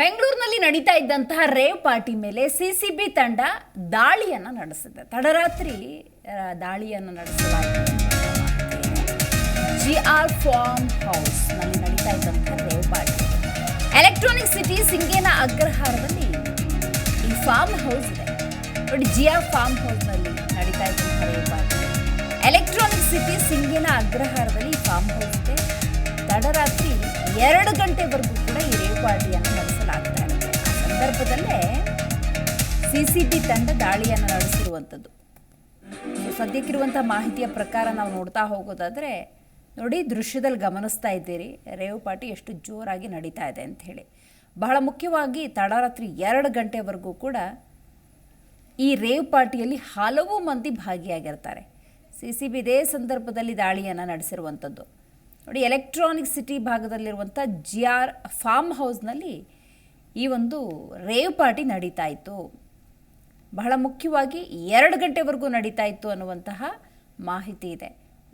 ಬೆಂಗಳೂರಿನಲ್ಲಿ ನಡೀತಾ ಇದ್ದಂತಹ ರೇವ್ ಪಾರ್ಟಿ ಮೇಲೆ ಸಿಸಿಬಿ ತಂಡ ದಾಳಿಯನ್ನು ನಡೆಸಿದೆ. ತಡರಾತ್ರಿ ದಾಳಿಯನ್ನು ನಡೆಸಲಾಗಿದೆ ಜಿ ಆರ್ ಫಾರ್ಮ್ ಹೌಸ್ನಲ್ಲಿ ನಡೀತಾ ಇದ್ದಂತಹ rave party. Electronic city Singena ಅಗ್ರಹಾರದಲ್ಲಿ ಈ ಫಾರ್ಮ್ ಹೌಸ್ ಇದೆ. ನೋಡಿ ಜಿ ಆರ್ ಫಾರ್ಮ್ ಹೌಸ್ನಲ್ಲಿ ನಡೀತಾ ಇದ್ದಂತಹ ರೇವ್ ಪಾರ್ಟಿ. ಎಲೆಕ್ಟ್ರಾನಿಕ್ ಸಿಟಿ ಸಿಂಗೇನ ಅಗ್ರಹಾರದಲ್ಲಿ ಫಾರ್ಮ್ ಹೌಸ್ ಇದೆ. ತಡರಾತ್ರಿ ಎರಡು ಗಂಟೆವರೆಗೂ ಕೂಡ ಈ ರೇವ್ ಪಾರ್ಟಿಯನ್ನು ಸಂದರ್ಭದಲ್ಲೇ ಸಿಸಿಬಿ ತಂಡ ದಾಳಿಯನ್ನು ನಡೆಸಿರುವಂಥದ್ದು. ಸದ್ಯಕ್ಕಿರುವಂಥ ಮಾಹಿತಿಯ ಪ್ರಕಾರ ನಾವು ನೋಡ್ತಾ ಹೋಗೋದಾದರೆ, ನೋಡಿ, ದೃಶ್ಯದಲ್ಲಿ ಗಮನಿಸ್ತಾ ಇದ್ದೀರಿ, ರೇವ್ ಪಾರ್ಟಿ ಎಷ್ಟು ಜೋರಾಗಿ ನಡೀತಾ ಇದೆ ಅಂತ ಹೇಳಿ. ಬಹಳ ಮುಖ್ಯವಾಗಿ ತಡರಾತ್ರಿ ಎರಡು ಗಂಟೆವರೆಗೂ ಕೂಡ ಈ ರೇವ್ ಪಾರ್ಟಿಯಲ್ಲಿ ಹಲವು ಮಂದಿ ಭಾಗಿಯಾಗಿರ್ತಾರೆ. ಸಿ ಸಿ ಬಿ ಇದೇ ಸಂದರ್ಭದಲ್ಲಿ ದಾಳಿಯನ್ನು ನಡೆಸಿರುವಂಥದ್ದು. ನೋಡಿ, ಎಲೆಕ್ಟ್ರಾನಿಕ್ ಸಿಟಿ ಭಾಗದಲ್ಲಿರುವಂಥ ಜಿ ಆರ್ ಫಾರ್ಮ್ ಹೌಸ್ನಲ್ಲಿ ಈ ಒಂದು ರೇವ್ ಪಾರ್ಟಿ ನಡೀತಾ ಇತ್ತು. ಬಹಳ ಮುಖ್ಯವಾಗಿ ಎರಡು ಗಂಟೆವರೆಗೂ ನಡೀತಾ ಇತ್ತು ಅನ್ನುವಂತಹ ಮಾಹಿತಿ ಇದೆ.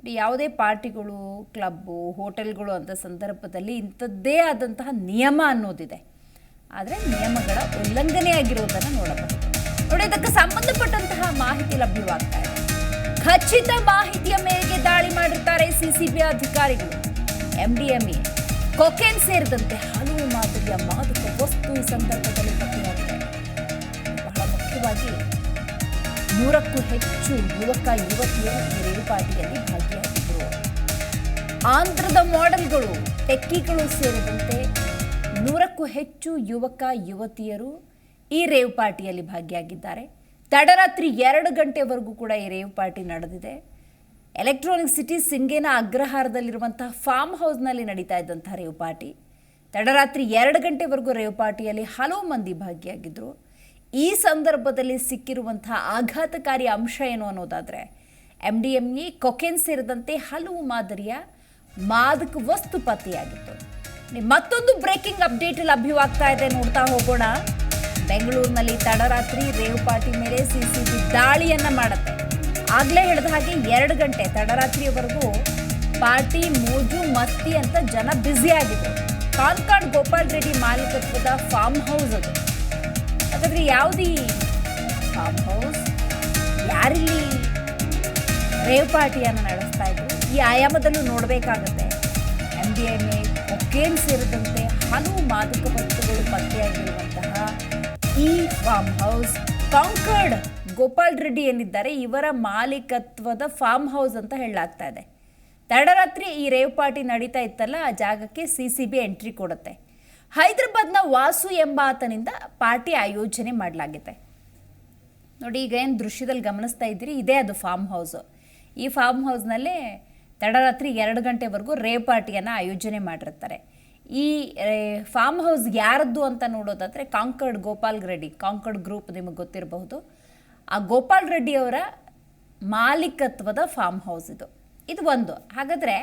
ಯಾವುದೇ ಪಾರ್ಟಿಗಳು, ಕ್ಲಬ್ಬು, ಹೋಟೆಲ್ಗಳು ಅಂತ ಸಂದರ್ಭದಲ್ಲಿ ಇಂಥದ್ದೇ ಆದಂತಹ ನಿಯಮ ಅನ್ನೋದಿದೆ. ಆದರೆ ನಿಯಮಗಳ ಉಲ್ಲಂಘನೆ ಆಗಿರುವುದನ್ನು ನೋಡಬಹುದು. ನೋಡಿ, ಇದಕ್ಕೆ ಸಂಬಂಧಪಟ್ಟಂತಹ ಮಾಹಿತಿ ಲಭ್ಯವಾಗ್ತಾ ಇದೆ. ಖಚಿತ ಮಾಹಿತಿಯ ಮೇರೆಗೆ ದಾಳಿ ಮಾಡಿರ್ತಾರೆ ಸಿಸಿಬಿ ಅಧಿಕಾರಿಗಳು. ಎಂಡಿಎಂಎ ಕೊಕೇನ್ ಸೇರಿದಂತೆ ಹಲವು ಮಾದರಿಯ ಮಾದಕ ವಸ್ತು ಈ ಸಂದರ್ಭದಲ್ಲಿ ಪತ್ತೆಯಾಗಿದೆ. ಬಹಳ ಮುಖ್ಯವಾಗಿ ನೂರಕ್ಕೂ ಹೆಚ್ಚು ಯುವಕ, ಯುವತಿಯರು ಈ ಪಾರ್ಟಿಯಲ್ಲಿ ಭಾಗಿಯಾಗಿದ್ದರು. ಆಂಧ್ರದ ಮಾಡೆಲ್ಗಳು, ಟೆಕ್ಕಿಗಳು ಸೇರಿದಂತೆ ನೂರಕ್ಕೂ ಹೆಚ್ಚು ಯುವಕ, ಯುವತಿಯರು ಈ ರೇವ್ ಪಾರ್ಟಿಯಲ್ಲಿ ಭಾಗಿಯಾಗಿದ್ದಾರೆ. ತಡರಾತ್ರಿ ಎರಡು ಗಂಟೆವರೆಗೂ ಕೂಡ ಈ ರೇವ್ ಪಾರ್ಟಿ ನಡೆದಿದೆ. ಎಲೆಕ್ಟ್ರಾನಿಕ್ ಸಿಟಿ ಸಿಂಗೇನ ಅಗ್ರಹಾರದಲ್ಲಿರುವಂತಹ ಫಾರ್ಮ್ ಹೌಸ್ನಲ್ಲಿ ನಡೀತಾ ಇದ್ದಂತಹ ರೇವ್ ಪಾರ್ಟಿ ತಡರಾತ್ರಿ ಎರಡು ಗಂಟೆವರೆಗೂ ರೇವ್ ಪಾರ್ಟಿಯಲ್ಲಿ ಹಲವು ಮಂದಿ ಭಾಗಿಯಾಗಿದ್ದರು ಈ ಸಂದರ್ಭದಲ್ಲಿ ಸಿಕ್ಕಿರುವಂತಹ ಆಘಾತಕಾರಿ ಅಂಶ ಏನು ಅನ್ನೋದಾದರೆ M D M E cocaine ಸೇರಿದಂತೆ ಹಲವು ಮಾದರಿಯ ಮಾದಕ ವಸ್ತು ಪತ್ತೆಯಾಗಿತ್ತು. ಮತ್ತೊಂದು ಬ್ರೇಕಿಂಗ್ ಅಪ್ಡೇಟ್ ಲಭ್ಯವಾಗ್ತಾ ಇದೆ ನೋಡ್ತಾ ಹೋಗೋಣ. ಬೆಂಗಳೂರಿನಲ್ಲಿ ತಡರಾತ್ರಿ ರೇವ್ ಪಾರ್ಟಿ ಮೇಲೆ ಸಿಸಿಬಿ ದಾಳಿಯನ್ನ ಮಾಡುತ್ತೆ. ಆಗ್ಲೇ ಹೇಳಿದ ಹಾಗೆ ಎರಡು ಗಂಟೆ ತಡರಾತ್ರಿಯವರೆಗೂ ಪಾರ್ಟಿ ಮೋಜು ಮಸ್ತಿ ಅಂತ ಜನ ಬ್ಯುಸಿ ಆಗಿದ್ರು. ಕಾನ್ಕಾಡ್ ಗೋಪಾಲ್ ರೆಡ್ಡಿ ಮಾಲೀಕತ್ವದ ಫಾರ್ಮ್ ಹೌಸ್ ಅದು. ಹಾಗಾದ್ರೆ ಯಾವ್ದು ಫಾರ್ಮ್ ಹೌಸ್ ಯಾರಿಲ್ಲಿ ರೇವ್ ಪಾರ್ಟಿಯನ್ನು ನಡೆಸ್ತಾ ಇದ್ರು? ಈ ಆಯಾಮದಲ್ಲೂ ನೋಡಬೇಕಾಗುತ್ತೆ. ಎಂ ಬಿ ಎಂ ಎ ಸೇರಿದಂತೆ ಹಲವು ಮಾದಕ ವಸ್ತುಗಳು ಪತ್ತೆಯಾಗಿರುವಂತಹ ಈ farm house Concord Gopal Reddy ಏನಿದ್ದಾರೆ, ಇವರ ಮಾಲೀಕತ್ವದ ಫಾರ್ಮ್ ಹೌಸ್ ಅಂತ ಹೇಳಲಾಗ್ತಾ ಇದೆ. ತಡರಾತ್ರಿ ಈ ರೇವ್ ಪಾರ್ಟಿ ನಡೀತಾ ಇತ್ತಲ್ಲ, ಆ ಜಾಗಕ್ಕೆ ಸಿ ಸಿ ಬಿ ಎಂಟ್ರಿ ಕೊಡುತ್ತೆ. ಹೈದರಾಬಾದ್ನ ವಾಸು ಎಂಬ ಆತನಿಂದ ಪಾರ್ಟಿ ಆಯೋಜನೆ ಮಾಡಲಾಗಿದೆ. ನೋಡಿ, ಈಗ ಏನು ದೃಶ್ಯದಲ್ಲಿ ಗಮನಿಸ್ತಾ ಇದ್ದೀರಿ, ಇದೇ ಅದು ಫಾರ್ಮ್ ಹೌಸು ಈ ಫಾರ್ಮ್ ಹೌಸ್ನಲ್ಲಿ ತಡರಾತ್ರಿ ಎರಡು ಗಂಟೆವರೆಗೂ ರೇವ್ ಪಾರ್ಟಿಯನ್ನು ಆಯೋಜನೆ ಮಾಡಿರ್ತಾರೆ. ಈ ಫಾರ್ಮ್ ಹೌಸ್ ಯಾರದ್ದು ಅಂತ ನೋಡೋದಾದರೆ Concord Gopal Reddy Concord group ನಿಮಗೆ ಗೊತ್ತಿರಬಹುದು. ಆ ಗೋಪಾಲ್ ರೆಡ್ಡಿ ಅವರ ಮಾಲೀಕತ್ವದ ಫಾರ್ಮ್ ಹೌಸ್ ಇದು. ಇದು ಒಂದು. ಹಾಗಾದರೆ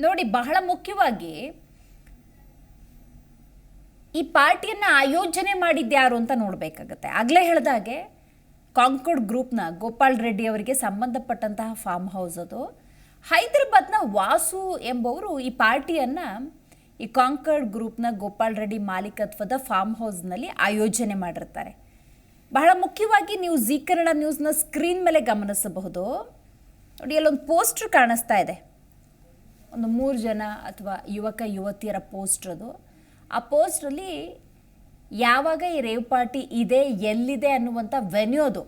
ನೋಡಿ, ಬಹಳ ಮುಖ್ಯವಾಗಿ ಈ ಪಾರ್ಟಿಯನ್ನು ಆಯೋಜನೆ ಮಾಡಿದ್ಯಾರು ಅಂತ ನೋಡಬೇಕಾಗತ್ತೆ. ಆಗಲೇ ಹೇಳಿದಾಗೆ ಕಾಂಕೋಡ್ ಗ್ರೂಪ್ನ ಗೋಪಾಲ್ ರೆಡ್ಡಿ ಅವರಿಗೆ ಸಂಬಂಧಪಟ್ಟಂತಹ ಫಾರ್ಮ್ ಹೌಸ್ ಅದು. ಹೈದರಾಬಾದ್ನ ವಾಸು ಎಂಬವರು ಈ ಪಾರ್ಟಿಯನ್ನು ಈ ಕಾಂಕರ್ಡ್ ಗ್ರೂಪ್ನ ಗೋಪಾಲ್ ರೆಡ್ಡಿ ಮಾಲೀಕತ್ವದ ಫಾರ್ಮ್ ಹೌಸ್ನಲ್ಲಿ ಆಯೋಜನೆ ಮಾಡಿರ್ತಾರೆ. ಬಹಳ ಮುಖ್ಯವಾಗಿ ನೀವು ಜಿ ಕನ್ನಡ ನ್ಯೂಸ್ನ ಸ್ಕ್ರೀನ್ ಮೇಲೆ ಗಮನಿಸಬಹುದು. ನೋಡಿ, ಅಲ್ಲೊಂದು ಪೋಸ್ಟರ್ ಕಾಣಿಸ್ತಾ ಇದೆ. ಒಂದು ಮೂರು ಜನ ಅಥವಾ ಯುವಕ, ಯುವತಿಯರ ಪೋಸ್ಟರ್ ಅದು. ಆ ಪೋಸ್ಟ್ರಲ್ಲಿ ಯಾವಾಗ ಈ ರೇವ್ ಪಾರ್ಟಿ ಇದೆ, ಎಲ್ಲಿದೆ ಅನ್ನುವಂಥ ವೆನ್ಯೂ ಅದು.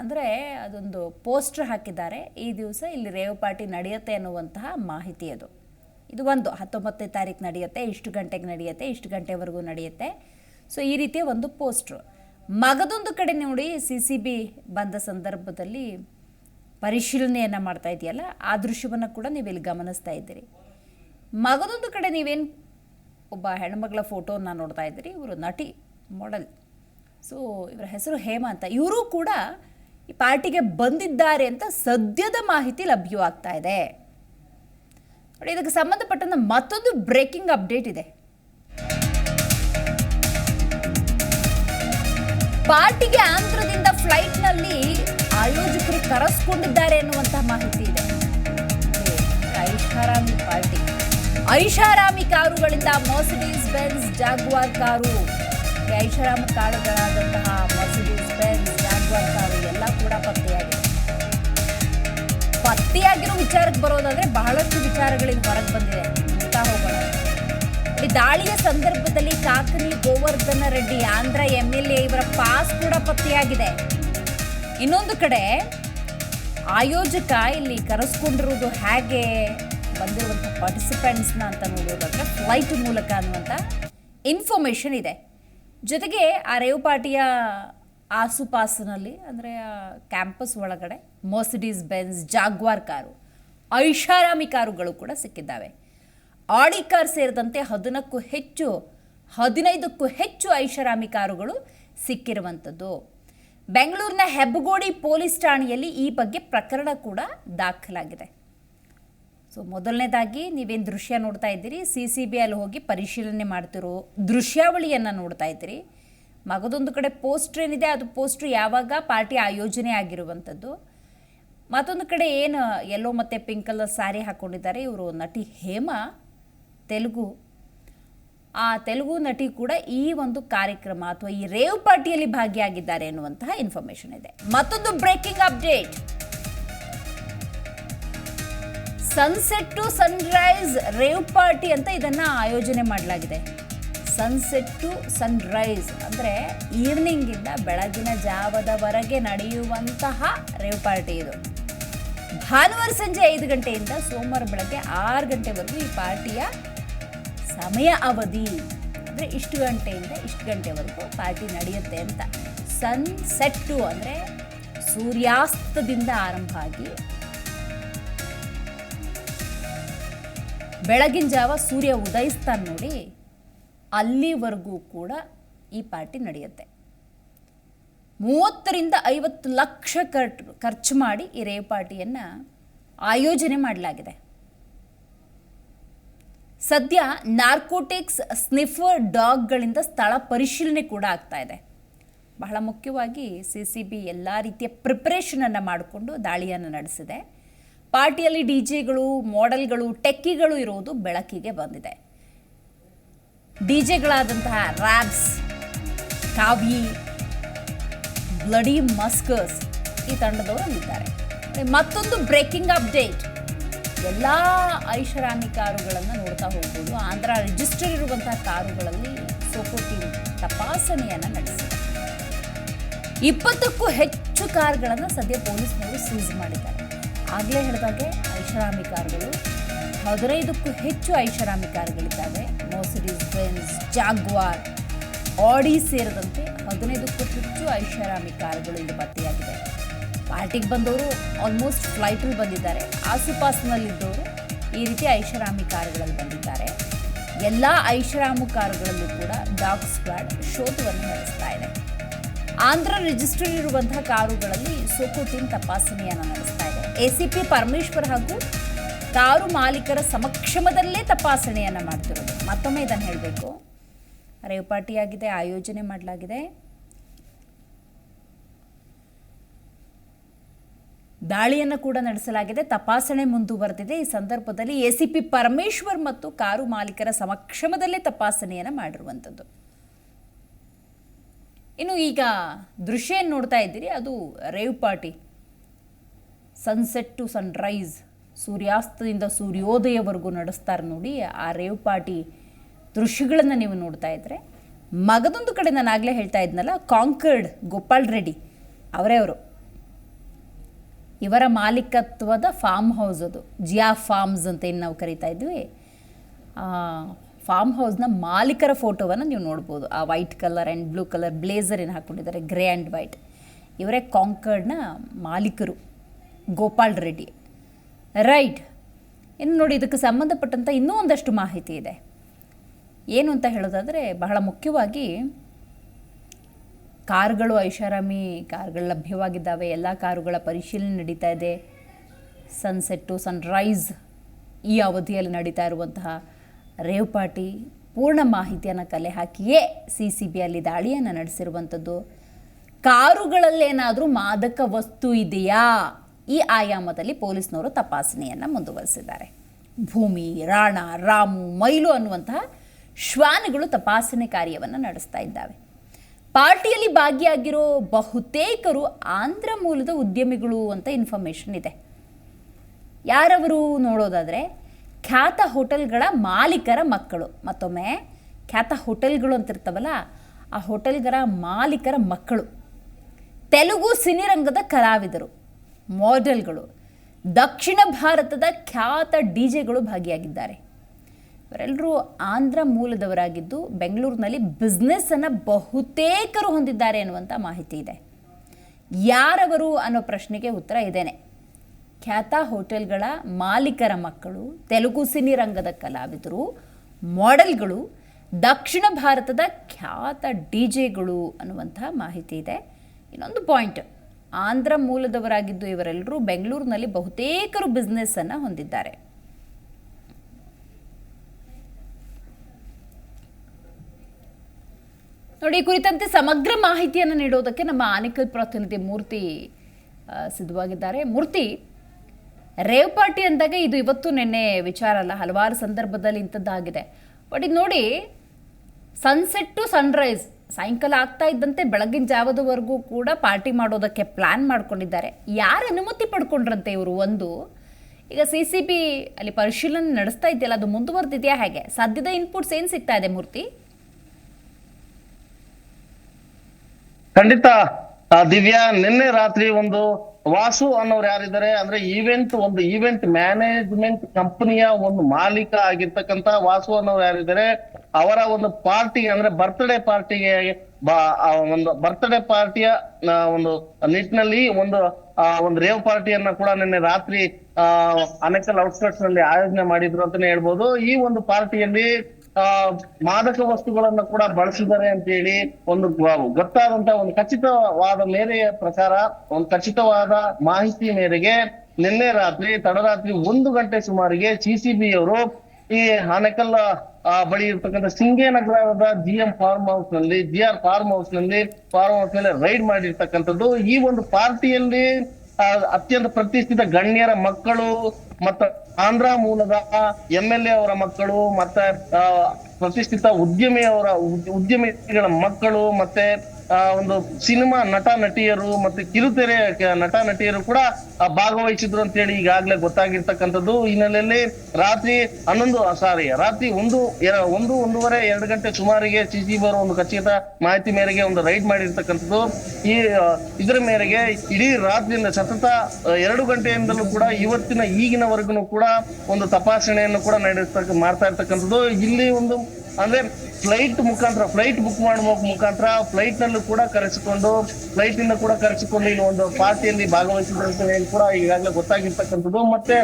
ಅಂದರೆ ಅದೊಂದು ಪೋಸ್ಟರ್ ಹಾಕಿದ್ದಾರೆ. ಈ ದಿವಸ ಇಲ್ಲಿ ರೇವ್ ಪಾರ್ಟಿ ನಡೆಯುತ್ತೆ ಅನ್ನುವಂತಹ ಮಾಹಿತಿ ಅದು. ಇದು ಒಂದು, ಹತ್ತೊಂಬತ್ತನೇ ತಾರೀಕು ನಡೆಯುತ್ತೆ, ಇಷ್ಟು ಗಂಟೆಗೆ ನಡೆಯುತ್ತೆ, ಇಷ್ಟು ಗಂಟೆವರೆಗೂ ನಡೆಯುತ್ತೆ. ಸೊ ಈ ರೀತಿಯ ಒಂದು ಪೋಸ್ಟ್ರು ಮಗದೊಂದು ಕಡೆ ನೋಡಿ ಸಿ ಸಿ ಬಿ ಬಂದ ಸಂದರ್ಭದಲ್ಲಿ ಪರಿಶೀಲನೆಯನ್ನು ಮಾಡ್ತಾ ಇದೆಯಲ್ಲ, ಆ ದೃಶ್ಯವನ್ನು ಕೂಡ ನೀವು ಇಲ್ಲಿ ಗಮನಿಸ್ತಾ ಇದ್ದೀರಿ. ಮಗದೊಂದು ಕಡೆ ನೀವೇನು ಒಬ್ಬ ಹೆಣ್ಮಗಳ ಫೋಟೋನ ನೋಡ್ತಾ ಇದ್ದೀರಿ ಇವರು ನಟಿ ಮಾಡೆಲ್ ಸೊ ಇವರ ಹೆಸರು ಹೇಮಾ ಅಂತ. ಇವರು ಕೂಡ ಈ ಪಾರ್ಟಿಗೆ ಬಂದಿದ್ದಾರೆ ಅಂತ ಸದ್ಯದ ಮಾಹಿತಿ ಲಭ್ಯವಾಗ್ತಾ ಇದೆ. ನೋಡಿ, ಇದಕ್ಕೆ ಸಂಬಂಧಪಟ್ಟಂತ ಮತ್ತೊಂದು ಬ್ರೇಕಿಂಗ್ ಅಪ್ಡೇಟ್ ಇದೆ. ಪಾರ್ಟಿಗೆ ಆಂಧ್ರದಿಂದ ಫ್ಲೈಟ್ನಲ್ಲಿ ಆಯೋಜಕರು ಕರೆಸ್ಕೊಂಡಿದ್ದಾರೆ ಎನ್ನುವಂತಹ ಮಾಹಿತಿ ಇದೆ. ಪಾರ್ಟಿ. ಐಷಾರಾಮಿ ಕಾರುಗಳಿಂದ ಮರ್ಸಿಡೀಸ್ ಬೆನ್ಸ್ ಜಾಗ್ವಾರ್ ಕಾರು. ಐಷಾರಾಮಿ ಕಾರುಗಳಾದಂತಹ ಮರ್ಸಿಡೀಸ್ ಬೆನ್ಸ್ ಜಾಗ್ವಾರ್ ಕಾರು ಎಲ್ಲ ಕೂಡ ಪತ್ತೆಯಾಗಿದೆ. ಪತ್ತೆಯಾಗಿರೋ ವಿಚಾರಕ್ಕೆ ಬರೋದಾದ್ರೆ ಬಹಳಷ್ಟು ವಿಚಾರಗಳಿಂದ ಹೊರಗೆ ಬಂದಿದೆ. ಹೋಗೋಣ. ದಾಳಿಯ ಸಂದರ್ಭದಲ್ಲಿ Kakani Govardhana Reddy, Andhra M L A ಇವರ ಪಾಸ್ ಕೂಡ ಪತ್ತೆಯಾಗಿದೆ. ಇನ್ನೊಂದು ಕಡೆ ಆಯೋಜಕ ಇಲ್ಲಿ ಕರೆಸ್ಕೊಂಡಿರುವುದು ಹೇಗೆ? ಬಂದಿರುವಂಥ ಪಾರ್ಟಿಸಿಪೆಂಟ್ಸ್ನ ಅಂತ ನೋಡೋದಾದ್ರೆ ಫ್ಲೈಟ್ ಮೂಲಕ ಅನ್ನುವಂಥ ಇನ್ಫಾರ್ಮೇಷನ್ ಇದೆ. ಜೊತೆಗೆ ಆ ರೇವ್ ಪಾರ್ಟಿಯ ಆಸುಪಾಸಿನಲ್ಲಿ, ಅಂದರೆ ಕ್ಯಾಂಪಸ್ ಒಳಗಡೆ ಮರ್ಸಿಡೀಸ್ ಬೆನ್ಸ್ ಜಾಗ್ವಾರ್ ಕಾರು, ಐಷಾರಾಮಿ ಕಾರುಗಳು ಕೂಡ ಸಿಕ್ಕಿದ್ದಾವೆ. ಆಡಿ ಕಾರ್ ಸೇರಿದಂತೆ ಹದಿನಕ್ಕೂ ಹೆಚ್ಚು, ಹದಿನೈದಕ್ಕೂ ಹೆಚ್ಚು ಐಷಾರಾಮಿ ಕಾರುಗಳು ಸಿಕ್ಕಿರುವಂಥದ್ದು. ಬೆಂಗಳೂರಿನ ಹೆಬ್ಬಗೋಡಿ ಪೊಲೀಸ್ ಠಾಣೆಯಲ್ಲಿ ಈ ಬಗ್ಗೆ ಪ್ರಕರಣ ಕೂಡ ದಾಖಲಾಗಿದೆ. ಸೊ ಮೊದಲನೇದಾಗಿ ನೀವೇನು ದೃಶ್ಯ ನೋಡ್ತಾ ಇದ್ದೀರಿ? ಸಿ ಸಿ ಬಿ ಅಲ್ಲಿ ಹೋಗಿ ಪರಿಶೀಲನೆ ಮಾಡ್ತಿರೋ ದೃಶ್ಯಾವಳಿಯನ್ನು ನೋಡ್ತಾ ಇದ್ದೀರಿ. ಮಗದೊಂದು ಕಡೆ ಪೋಸ್ಟ್ ಏನಿದೆ, ಅದು ಪೋಸ್ಟ್ರ್ ಯಾವಾಗ ಪಾರ್ಟಿ ಆಯೋಜನೆ ಆಗಿರುವಂಥದ್ದು. ಮತ್ತೊಂದು ಕಡೆ ಏನು ಎಲ್ಲೋ ಮತ್ತು ಪಿಂಕ್ ಕಲರ್ ಸ್ಯಾರಿ ಹಾಕ್ಕೊಂಡಿದ್ದಾರೆ ಇವರು ನಟಿ ಹೇಮಾ, ತೆಲುಗು. ಆ ತೆಲುಗು ನಟಿ ಕೂಡ ಈ ಒಂದು ಕಾರ್ಯಕ್ರಮ ಅಥವಾ ಈ ರೇವ್ ಪಾರ್ಟಿಯಲ್ಲಿ ಭಾಗಿಯಾಗಿದ್ದಾರೆ ಎನ್ನುವಂತಹ ಇನ್ಫಾರ್ಮೇಶನ್ ಇದೆ. ಮತ್ತೊಂದು breaking update sunset to sunrise rave party ಅಂತ ಇದನ್ನ ಆಯೋಜನೆ ಮಾಡಲಾಗಿದೆ. ಸನ್ಸೆಟ್ ಟು ಸನ್ರೈಸ್ ಅಂದರೆ ಈವ್ನಿಂಗಿಂದ ಬೆಳಗಿನ ಜಾವದವರೆಗೆ ನಡೆಯುವಂತಹ ರೇವ್ ಪಾರ್ಟಿ ಇದು. ಭಾನುವಾರ ಸಂಜೆ ಐದು ಗಂಟೆಯಿಂದ ಸೋಮವಾರ ಬೆಳಗ್ಗೆ ಆರು ಗಂಟೆವರೆಗೂ ಈ ಪಾರ್ಟಿಯ ಸಮಯ ಅವಧಿ ಅಂದರೆ ಇಷ್ಟು ಗಂಟೆಯಿಂದ ಇಷ್ಟು ಗಂಟೆವರೆಗೂ ಪಾರ್ಟಿ ನಡೆಯುತ್ತೆ ಅಂತ. ಸನ್ಸೆಟ್ಟು ಅಂದರೆ ಸೂರ್ಯಾಸ್ತದಿಂದ ಆರಂಭ ಆಗಿ ಬೆಳಗಿನ ಜಾವ ಸೂರ್ಯ ಉದಯಿಸ್ತಾನೆ ನೋಡಿ, ಅಲ್ಲಿವರೆಗೂ ಕೂಡ ಈ ಪಾರ್ಟಿ ನಡೆಯುತ್ತೆ. ಮೂವತ್ತರಿಂದ ಐವತ್ತು ಲಕ್ಷ ಖರ್ಚು ಮಾಡಿ ಈ ರೇವ್ ಪಾರ್ಟಿಯನ್ನು ಆಯೋಜನೆ ಮಾಡಲಾಗಿದೆ. ಸದ್ಯ ನಾರ್ಕೋಟಿಕ್ಸ್ ಸ್ನಿಫರ್ ಡಾಗ್ಗಳಿಂದ ಸ್ಥಳ ಪರಿಶೀಲನೆ ಕೂಡ ಆಗ್ತಾ ಇದೆ. ಬಹಳ ಮುಖ್ಯವಾಗಿ ಸಿ ಸಿ ಬಿ ಎಲ್ಲ ರೀತಿಯ ಪ್ರಿಪ್ರೇಷನನ್ನು ಮಾಡಿಕೊಂಡು ದಾಳಿಯನ್ನು ನಡೆಸಿದೆ. ಪಾರ್ಟಿಯಲ್ಲಿ ಡಿ ಜೆಗಳು, ಮಾಡೆಲ್ಗಳು, ಟೆಕ್ಕಿಗಳು ಇರೋದು ಬೆಳಕಿಗೆ ಬಂದಿದೆ. ಡಿ ಜೆಗಳಾದಂತಹ ರ್ಯಾಬ್ಸ್ ಕಾವಿ ಬ್ಲಡಿ ಮಸ್ಕರ್ಸ್ ಈ ತಂಡದವರಲ್ಲಿದ್ದಾರೆ. ಮತ್ತೊಂದು ಬ್ರೇಕಿಂಗ್ ಅಪ್ಡೇಟ್. ಎಲ್ಲ ಐಷಾರಾಮಿ ಕಾರುಗಳನ್ನು ನೋಡ್ತಾ ಹೋಗ್ಬೋದು. ಆಂಧ್ರ ರಿಜಿಸ್ಟರ್ ಇರುವಂತಹ ಕಾರುಗಳಲ್ಲಿ ಸೋಕೋ ತಪಾಸಣೆಯನ್ನು ನಡೆಸಿದೆ. ಇಪ್ಪತ್ತಕ್ಕೂ ಹೆಚ್ಚು ಕಾರುಗಳನ್ನು ಸದ್ಯ ಪೊಲೀಸ್ನವರು ಸೀಸ್ ಮಾಡಿದ್ದಾರೆ. ಆಗಲೇ ಹೇಳಿದಾಗೆ ಐಷಾರಾಮಿ ಕಾರುಗಳು ಹದಿನೈದಕ್ಕೂ ಹೆಚ್ಚು ಐಷಾರಾಮಿ ಕಾರುಗಳಿದ್ದಾವೆ ಮೋಸಿಡೀಸ್ ಬೆನ್ಸ್ ಜಾಗ್ವಾರ್ ಆಡಿ ಸೇರಿದಂತೆ ಹದಿನೈದಕ್ಕೂ ಹೆಚ್ಚು ಐಷಾರಾಮಿ ಕಾರುಗಳು ಇಲ್ಲಿ ಪತ್ತೆಯಾಗಿದೆ. ಪಾರ್ಟಿಗೆ ಬಂದವರು ಆಲ್ಮೋಸ್ಟ್ ಫ್ಲೈಟಲ್ಲಿ ಬಂದಿದ್ದಾರೆ. ಆಸುಪಾಸಿನಲ್ಲಿದ್ದವರು ಈ ರೀತಿ ಐಷಾರಾಮಿ ಕಾರುಗಳಲ್ಲಿ ಬಂದಿದ್ದಾರೆ. ಎಲ್ಲ ಐಷಾರಾಮು ಕಾರುಗಳಲ್ಲೂ ಕೂಡ ಡಾಗ್ ಸ್ಕ್ವಾಡ್ ಶೋಧವನ್ನು ನಡೆಸ್ತಾ ಇದೆ. ಆಂಧ್ರ ರಿಜಿಸ್ಟರ್ ಇರುವಂತಹ ಕಾರುಗಳಲ್ಲಿ ಸೋಕೋಟಿನ್ ತಪಾಸಣೆಯನ್ನು ನಡೆಸ್ತಾ ಎಸಿಪಿ ಪರಮೇಶ್ವರ್ ಹಾಗೂ ಕಾರು ಮಾಲೀಕರ ಸಮಕ್ಷಮದಲ್ಲೇ ತಪಾಸಣೆಯನ್ನು ಮಾಡ್ತಿರೋದು. ಮತ್ತೊಮ್ಮೆ ಇದನ್ನು ಹೇಳಬೇಕು. ರೇವ್ ಪಾರ್ಟಿ ಆಗಿದೆ ಆಯೋಜನೆ ಮಾಡಲಾಗಿದೆ. ದಾಳಿಯನ್ನು ಕೂಡ ನಡೆಸಲಾಗಿದೆ, ತಪಾಸಣೆ ಮುಂದುವರೆದಿದೆ. ಈ ಸಂದರ್ಭದಲ್ಲಿ ಎಸಿಪಿ ಪರಮೇಶ್ವರ್ ಮತ್ತು ಕಾರು ಮಾಲೀಕರ ಸಮಕ್ಷಮದಲ್ಲೇ ತಪಾಸಣೆಯನ್ನು ಮಾಡಿರುವಂಥದ್ದು ಇನ್ನು ಈಗ ದೃಶ್ಯ ಏನು ನೋಡ್ತಾ ಇದ್ದೀರಿ, ಅದು rave party. Sunset to sunrise ಸೂರ್ಯಾಸ್ತದಿಂದ ಸೂರ್ಯೋದಯವರೆಗೂ ನಡೆಸ್ತಾರೆ ನೋಡಿ. ಆ ರೇವ್ ಪಾರ್ಟಿ ದೃಶ್ಯಗಳನ್ನು ನೀವು ನೋಡ್ತಾ ಇದ್ದರೆ ಮಗದೊಂದು ಕಡೆ ನಾನು ಆಗಲೇ ಹೇಳ್ತಾ ಇದ್ನಲ್ಲ ಕಾಂಕರ್ಡ್ ಗೋಪಾಲ್ ರೆಡ್ಡಿ. ಅವರೇ ಅವರು. ಇವರ ಮಾಲೀಕತ್ವದ ಫಾರ್ಮ್ ಹೌಸ್ ಅದು. ಜಿಯಾ ಫಾರ್ಮ್ಸ್ ಅಂತ ಏನು ನಾವು ಕರಿತಾ ಇದ್ವಿ. ಫಾರ್ಮ್ ಹೌಸ್ನ ಮಾಲೀಕರ ಫೋಟೋವನ್ನು ನೀವು ನೋಡ್ಬೋದು. ಆ white colour and blue colour blazer ಏನು ಹಾಕ್ಕೊಂಡಿದ್ದಾರೆ ಗ್ರೇ ಆ್ಯಂಡ್ ವೈಟ್ ಇವರೇ ಕಾಂಕರ್ಡ್ನ ಮಾಲೀಕರು. ಗೋಪಾಲ್ ರೆಡ್ಡಿ. ರೈಟ್. ಇನ್ನು ನೋಡಿ, ಇದಕ್ಕೆ ಸಂಬಂಧಪಟ್ಟಂಥ ಇನ್ನೂ ಒಂದಷ್ಟು ಮಾಹಿತಿ ಇದೆ. ಏನು ಅಂತ ಹೇಳೋದಾದರೆ, ಬಹಳ ಮುಖ್ಯವಾಗಿ ಕಾರುಗಳು, ಐಷಾರಾಮಿ ಕಾರುಗಳು ಲಭ್ಯವಾಗಿದ್ದಾವೆ. ಎಲ್ಲ ಕಾರುಗಳ ಪರಿಶೀಲನೆ ನಡೀತಾ ಇದೆ. ಸನ್ಸೆಟ್ಟು ಸನ್ರೈಸ್ ಈ ಅವಧಿಯಲ್ಲಿ ನಡೀತಾ ಇರುವಂತಹ ರೇವ್ ಪಾರ್ಟಿ ಪೂರ್ಣ ಮಾಹಿತಿಯನ್ನು ಕಲೆ ಹಾಕಿಯೇ ಸಿ ಸಿ ಬಿಯಲ್ಲಿ ದಾಳಿಯನ್ನು ನಡೆಸಿರುವಂಥದ್ದು ಕಾರುಗಳಲ್ಲೇನಾದರೂ ಮಾದಕ ವಸ್ತು ಇದೆಯಾ? ಈ ಆಯಾಮದಲ್ಲಿ ಪೊಲೀಸ್ನವರು ತಪಾಸಣೆಯನ್ನು ಮುಂದುವರಿಸಿದ್ದಾರೆ. ಭೂಮಿ, ರಾಣ, ರಾಮು, ಮೈಲು ಅನ್ನುವಂತಹ ಶ್ವಾನಗಳು ತಪಾಸಣೆ ಕಾರ್ಯವನ್ನು ನಡೆಸ್ತಾ ಇದ್ದಾವೆ. ಪಾರ್ಟಿಯಲ್ಲಿ ಭಾಗಿಯಾಗಿರೋ ಬಹುತೇಕರು ಆಂಧ್ರ ಮೂಲದ ಉದ್ಯಮಿಗಳು ಅಂತ ಇನ್ಫಾರ್ಮೇಷನ್ ಇದೆ. ಯಾರವರು ನೋಡೋದಾದರೆ, ಖ್ಯಾತ ಹೋಟೆಲ್ಗಳ ಮಾಲೀಕರ ಮಕ್ಕಳು. ಮತ್ತೊಮ್ಮೆ, ಖ್ಯಾತ ಹೋಟೆಲ್ಗಳು ಅಂತಿರ್ತಾವಲ್ಲ, ಆ ಹೋಟೆಲ್ಗಳ ಮಾಲೀಕರ ಮಕ್ಕಳು. ತೆಲುಗು ಸಿನಿರಂಗದ ಕಲಾವಿದರು. ಮಾಡೆಲ್ಗಳು, ದಕ್ಷಿಣ ಭಾರತದ ಖ್ಯಾತ ಡಿ ಜೆಗಳು ಭಾಗಿಯಾಗಿದ್ದಾರೆ. ಇವರೆಲ್ಲರೂ ಆಂಧ್ರ ಮೂಲದವರಾಗಿದ್ದು ಬೆಂಗಳೂರಿನಲ್ಲಿ ಬಿಸ್ನೆಸ್ಸನ್ನು ಬಹುತೇಕರು ಹೊಂದಿದ್ದಾರೆ ಅನ್ನುವಂಥ ಮಾಹಿತಿ ಇದೆ. ಯಾರವರು ಅನ್ನೋ ಪ್ರಶ್ನೆಗೆ ಉತ್ತರ ಇದೇನೆ. ಖ್ಯಾತ ಹೋಟೆಲ್ಗಳ ಮಾಲೀಕರ ಮಕ್ಕಳು, ತೆಲುಗು ಸಿನಿ ರಂಗದ ಕಲಾವಿದರು, ಮಾಡೆಲ್ಗಳು ದಕ್ಷಿಣ ಭಾರತದ ಖ್ಯಾತ ಡಿ ಜೆಗಳು ಅನ್ನುವಂಥ ಮಾಹಿತಿ ಇದೆ. ಇನ್ನೊಂದು ಪಾಯಿಂಟ್ ಆಂಧ್ರ ಮೂಲದವರಾಗಿದ್ದು ಇವರೆಲ್ಲರೂ ಬೆಂಗಳೂರಿನಲ್ಲಿ ಬಹುತೇಕರು ಬಿಸ್ನೆಸ್ಸನ್ನು ಹೊಂದಿದ್ದಾರೆ. ನೋಡಿ, ಈ ಕುರಿತಂತೆ ಸಮಗ್ರ ಮಾಹಿತಿಯನ್ನು ನೀಡೋದಕ್ಕೆ ನಮ್ಮ ಆನಿಕಲ್ ಪ್ರತಿನಿಧಿ ಮೂರ್ತಿ ಸಿದ್ಧವಾಗಿದ್ದಾರೆ. ಮೂರ್ತಿ ರೇವ್ ಪಾರ್ಟಿ ಅಂದಾಗ ಇದು ಇವತ್ತು ನಿನ್ನೆ ವಿಚಾರ ಅಲ್ಲ, ಹಲವಾರು ಸಂದರ್ಭದಲ್ಲಿ ಇಂಥದ್ದಾಗಿದೆ. ಬಟ್ ಇದು ನೋಡಿ ಸನ್ಸೆಟ್ ಟು ಸನ್ರೈಸ್ ಸಾಯಂಕಾಲ ಆಗ್ತಾ ಇದ್ದಂತೆ ಬೆಳಗಿನ ಜಾವದವರೆಗೂ ಕೂಡ ಪಾರ್ಟಿ ಮಾಡೋದಕ್ಕೆ ಪ್ಲಾನ್ ಮಾಡ್ಕೊಂಡಿದ್ದಾರೆ. ಯಾರು ಅನುಮತಿ ಪಡ್ಕೊಂಡ್ರಂತೆ ಇವರು ಒಂದು? ಈಗ ಸಿ ಸಿ ಬಿ ಅಲ್ಲಿ ಪರಿಶೀಲನೆ ನಡೆಸ್ತಾ ಇದೆಯಲ್ಲ, ಅದು ಮುಂದುವರೆದಿದೆಯಾ ಹೇಗೆ? ಸದ್ಯದ ಇನ್ಪುಟ್ಸ್ ಏನು ಸಿಗ್ತಾ ಇದೆ ಮೂರ್ತಿ? ಖಂಡಿತ ಆ, ದಿವ್ಯಾ ನಿನ್ನೆ ರಾತ್ರಿ ಒಂದು ವಾಸು ಅನ್ನೋರು ಯಾರಿದ್ದಾರೆ ಅಂದ್ರೆ ಈವೆಂಟ್ ಒಂದು ಈವೆಂಟ್ ಮ್ಯಾನೇಜ್ಮೆಂಟ್ ಕಂಪನಿಯ ಒಂದು ಮಾಲೀಕ ಆಗಿರ್ತಕ್ಕಂತ ವಾಸು ಅನ್ನೋರು ಯಾರಿದ್ದಾರೆ ಅವರ ಒಂದು ಪಾರ್ಟಿ ಅಂದ್ರೆ ಬರ್ತ್ಡೇ ಪಾರ್ಟಿಗೆ ಒಂದು ಬರ್ತ್ಡೇ ಪಾರ್ಟಿಯ ಒಂದು ನಿಟ್ಟಿನಲ್ಲಿ ಒಂದು ಒಂದು ರೇವ್ ಪಾರ್ಟಿಯನ್ನ ಕೂಡ ನಿನ್ನೆ ರಾತ್ರಿ ಅನೆಕಲ್ ಔಟ್ಸ್ಕಟ್ಸ್ನಲ್ಲಿ ಆಯೋಜನೆ ಮಾಡಿದ್ರು ಅಂತಾನೆ ಹೇಳ್ಬೋದು. ಈ ಒಂದು ಪಾರ್ಟಿಯಲ್ಲಿ ಮಾದಕ ವಸ್ತುಗಳನ್ನ ಕೂಡ ಬಳಸಿದ್ದಾರೆ ಅಂತ ಹೇಳಿ ಒಂದು ಗೊತ್ತಾದಂತ ಒಂದು ಖಚಿತವಾದ ಮೇರೆಯ ಪ್ರಕಾರ ಒಂದು ಖಚಿತವಾದ ಮಾಹಿತಿ ಮೇರೆಗೆ ನಿನ್ನೆ ರಾತ್ರಿ ತಡರಾತ್ರಿ ಒಂದು ಗಂಟೆ ಸುಮಾರಿಗೆ ಸಿಸಿಬಿ ಅವರು ಈ ಆನೆಕಲ್ ಆ, ಬಳಿ ಇರ್ತಕ್ಕಂಥ ಸಿಂಗೇನಗರದ ಜಿ ಎಂ ಫಾರ್ಮ್ ಹೌಸ್ನಲ್ಲಿ ಜಿ ಆರ್ ಫಾರ್ಮ್ ಹೌಸ್ನಲ್ಲಿ ಫಾರ್ಮ್ ಹೌಸ್ನಲ್ಲಿ ರೈಡ್ ಮಾಡಿರ್ತಕ್ಕಂಥದ್ದು ಈ ಒಂದು ಪಾರ್ಟಿಯಲ್ಲಿ ಆ, ಅತ್ಯಂತ ಪ್ರತಿಷ್ಠಿತ ಗಣ್ಯರ ಮಕ್ಕಳು ಮತ್ತು ಆಂಧ್ರ ಮೂಲದ ಎಂ ಎಲ್ ಎ ಅವರ ಮಕ್ಕಳು, ಮತ್ತೆ ಪ್ರತಿಷ್ಠಿತ ಉದ್ಯಮಿಯವರ ಉದ್- ಉದ್ಯಮಿಗಳ ಮಕ್ಕಳು, ಮತ್ತೆ ಒಂದು ಸಿನಿಮಾ ನಟ ನಟಿಯರು ಮತ್ತೆ ಕಿರುತೆರೆ ನಟ ನಟಿಯರು ಕೂಡ ಭಾಗವಹಿಸಿದ್ರು ಅಂತ ಹೇಳಿ ಈಗಾಗಲೇ ಗೊತ್ತಾಗಿರ್ತಕ್ಕಂಥದ್ದು. ಹಿನ್ನೆಲೆಯಲ್ಲಿ ರಾತ್ರಿ ಹನ್ನೊಂದು ಸಾರಿ ರಾತ್ರಿ ಒಂದು ಒಂದು, ಒಂದೂವರೆ, ಎರಡು ಗಂಟೆ ಸುಮಾರಿಗೆ ಸಿಸಿ ಬರೋ ಒಂದು ಖಚಿತ ಮಾಹಿತಿ ಮೇರೆಗೆ ಒಂದು ರೈಡ್ ಮಾಡಿರ್ತಕ್ಕಂಥದ್ದು. ಈ ಇದರ ಮೇರೆಗೆ ಇಡೀ ರಾತ್ರಿಯಿಂದ ಸತತ ಎರಡು ಗಂಟೆಯಿಂದಲೂ ಕೂಡ ಇವತ್ತಿನ ಈಗಿನವರೆಗೂ ಕೂಡ ಒಂದು ತಪಾಸಣೆಯನ್ನು ಕೂಡ ನಡೆಸ್ತಕ್ಕ ಮಾಡ್ತಾ ಇರ್ತಕ್ಕಂಥದ್ದು. ಇಲ್ಲಿ ಒಂದು, ಅಂದ್ರೆ ಫ್ಲೈಟ್ ಮುಖಾಂತರ, ಫ್ಲೈಟ್ ಬುಕ್ ಮಾಡುವ ಮುಖಾಂತರ ಫ್ಲೈಟ್ ನಲ್ಲೂ ಕೂಡ ಕರೆಸಿಕೊಂಡು ಫ್ಲೈಟ್ ಇಂದ ಕೂಡ ಕರೆಸಿಕೊಂಡು ಇಲ್ಲಿ ಒಂದು ಪಾರ್ಟಿಯಲ್ಲಿ ಭಾಗವಹಿಸಿದ್ರು ಹೇಳಿ ಕೂಡ ಈಗಾಗಲೇ ಗೊತ್ತಾಗಿರ್ತಕ್ಕಂಥದ್ದು. ಮತ್ತೆ